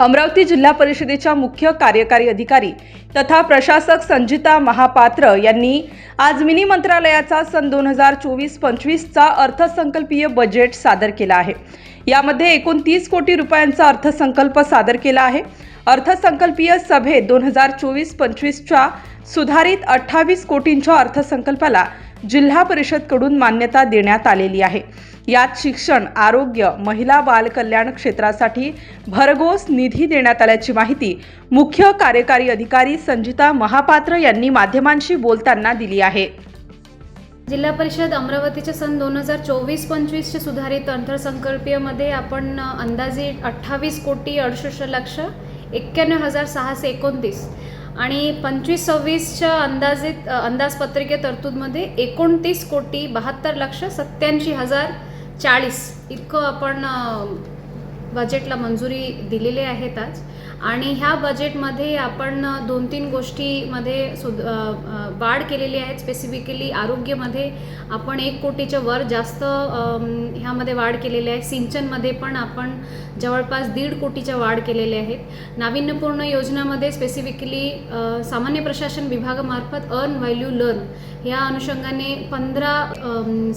अमरावती जिल्हा परिषदेच्या मुख्य कार्यकारी अधिकारी तथा प्रशासक संजिता महापात्र यांनी आज मिनी मंत्रालयाचा सन दोन हजार चोवीस पंचवीसचा अर्थसंकल्पीय बजेट सादर केला आहे. यामध्ये एकूण तीस कोटी रुपयांचा अर्थसंकल्प सादर केला आहे. अर्थसंकल्पीय सभेत दोन हजार चोवीस पंचवीसच्या सुधारित अठ्ठावीस कोटींच्या अर्थसंकल्पाला जिल्हा परिषदकडून मान्यता देण्यात आलेली आहे. यात शिक्षण आरोग्य महिला बाल कल्याण क्षेत्रासाठी भरघोस निधी देण्यात आल्याची माहिती मुख्य कार्यकारी अधिकारी संजिता महापात्र यांनी माध्यमांशी बोलताना दिली आहे. जिल्हा परिषद अमरावतीच्या सन दोन हजार चोवीस पंचवीसचे सुधारित अर्थसंकल्पीयमध्ये आपण अंदाजे अठ्ठावीस कोटी अडुसष्ट लक्ष एक्क्याण्णव हजार सहाशे एकोणतीस आणि पंचवीस सव्वीसच्या अंदाजित अंदाजपत्रिके तरतूदमध्ये एकोणतीस कोटी बहात्तर लक्ष सत्याऐंशी हजार चाळीस. इतकं आपण बजेटला मंजुरी दिलेली आहेत आज. आणि ह्या बजेटमध्ये आपण दोन तीन गोष्टीमध्ये सुद वाढ केलेली आहे. स्पेसिफिकली आरोग्यमध्ये आपण एक कोटीच्या वर जास्त ह्यामध्ये वाढ केलेली आहे. सिंचनमध्ये पण आपण जवळपास दीड कोटीच्या वाढ केलेल्या आहेत नाविन्यपूर्ण योजनामध्ये स्पेसिफिकली सामान्य प्रशासन विभागामार्फत अर्न व्हॅल्यू लर्न या अनुषंगाने पंधरा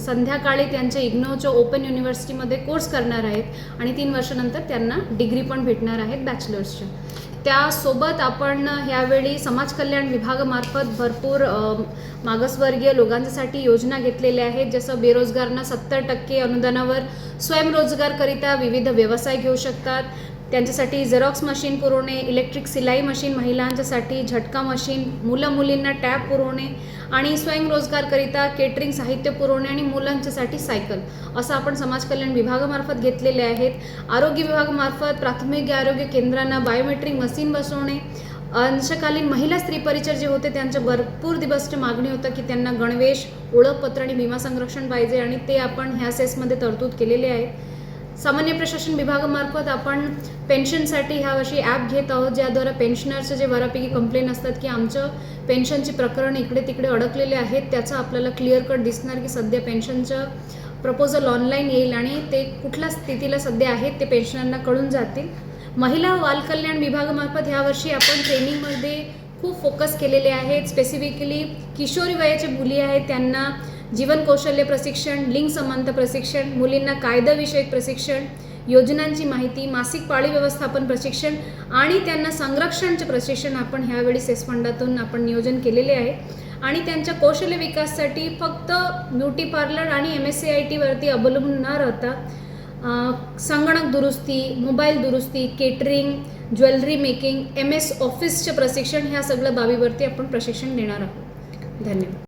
संध्याकाळी त्यांच्या इग्नोच्या ओपन युनिव्हर्सिटीमध्ये कोर्स करणार आहेत. आणि तीन वर्षानंतर त्यांना डिग्री पण भेटणार आहेत बॅचलर्सच्या त्यासोबत आपण ह्यावेळी समाज कल्याण विभागामार्फत भरपूर मागासवर्गीय लोकांसाठी योजना घेतलेल्या आहेत जसं बेरोजगारांना सत्तर टक्के अनुदानावर स्वयंरोजगारकरिता विविध व्यवसाय घेऊ शकतात. त्यांच्यासाठी झेरॉक्स मशीन पुरवणे इलेक्ट्रिक सिलाई मशीन महिलांच्यासाठी झटका मशीन मुलं मुलींना टॅब पुरवणे आणि स्वयंरोजगारकरिता केटरिंग साहित्य पुरवणे आणि मुलांच्यासाठी सायकल असं आपण समाज कल्याण विभागामार्फत घेतलेले आहेत. आरोग्य विभागामार्फत प्राथमिक आरोग्य केंद्रांना बायोमेट्रिक मशीन बसवणे. अंशकालीन महिला स्त्री परिचर जे होते त्यांच्या भरपूर दिवसची मागणी होतं की त्यांना गणवेश ओळखपत्र आणि विमा संरक्षण पाहिजे आणि ते आपण ह्या सेसमध्ये तरतूद केलेले आहे सामान्य प्रशासन विभागामार्फत आपण पेन्शनसाठी ह्या वर्षी ॲप घेत आहोत ज्याद्वारा पेन्शनरचं जे बऱ्यापैकी कंप्लेन असतात की आमचं पेन्शनची प्रकरण इकडे तिकडे अडकलेले आहेत त्याचं आपल्याला क्लिअर कट दिसणार की सध्या पेन्शनचं प्रपोजल ऑनलाईन येईल आणि ते कुठल्या स्थितीला सध्या आहेत ते पेन्शनरना कळून जातील. महिला बालकल्याण विभागामार्फत ह्यावर्षी आपण ट्रेनिंगमध्ये खूप फोकस केलेले आहेत. स्पेसिफिकली किशोरी वयाचे मुली आहेत त्यांना जीवन कौशल्य प्रशिक्षण लिंग समानता प्रशिक्षण मुलींना कायदाविषयक प्रशिक्षण योजनांची माहिती मासिक पाळी व्यवस्थापन प्रशिक्षण आणि त्यांना संरक्षणचे प्रशिक्षण आपण ह्यावेळी सेस फंडातून आपण नियोजन केलेले आहे. आणि त्यांच्या कौशल्य विकासासाठी फक्त ब्युटी पार्लर आणि एम एस सी आय टीवरती अवलंबून न राहता संगणक दुरुस्ती मोबाईल दुरुस्ती catering jewellery making M S ऑफिसचे प्रशिक्षण ह्या सगळ्या बाबीवरती आपण प्रशिक्षण देणार आहोत. धन्यवाद.